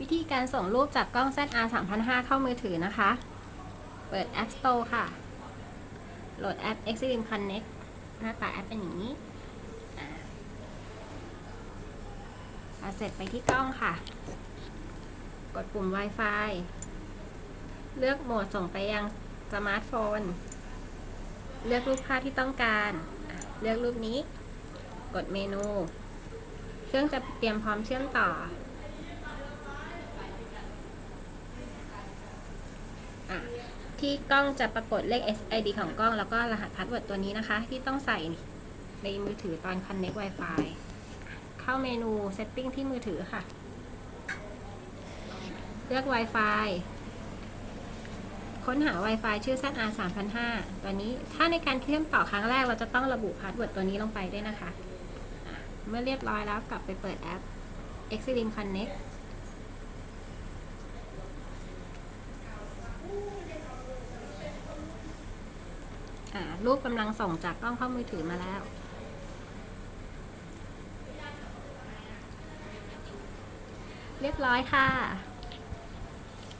วิธีการส่งรูปจากกล้อง ZR 3005 เข้ามือถือนะคะ เปิด App Store ค่ะ โหลดแอป Extreme Connect หน้าตาแอปเป็นอย่างนี้อ่าเสร็จไปที่กล้องค่ะ กดปุ่ม Wi-Fi เลือกโหมดส่งไปยังสมาร์ทโฟน เลือกรูปภาพที่ต้องการ เลือกรูปนี้ กดเมนู เครื่องจะเตรียมพร้อมเชื่อมต่อ อะที่กล้องจะปรากฏเลข SID ของกล้อง แล้วก็รหัสพาสเวิร์ดตัวนี้นะคะ ที่ต้องใส่ในมือถือตอน Connect Wi-Fi เข้าเมนู Setting ที่มือถือค่ะ เลือก Wi-Fi ค้นหา Wi-Fi ชื่อ ZR 3005ตัวนี้ ถ้าในการเชื่อมต่อครั้งแรกเราจะต้องระบุพาสเวิร์ดตัวนี้ลงไปด้วยนะคะ เมื่อเรียบร้อยแล้วกลับไปเปิดแอป Extreme Connect อ่ารูปกำลังส่งจากกล้องเข้ามือถือมาแล้วเรียบร้อยค่ะ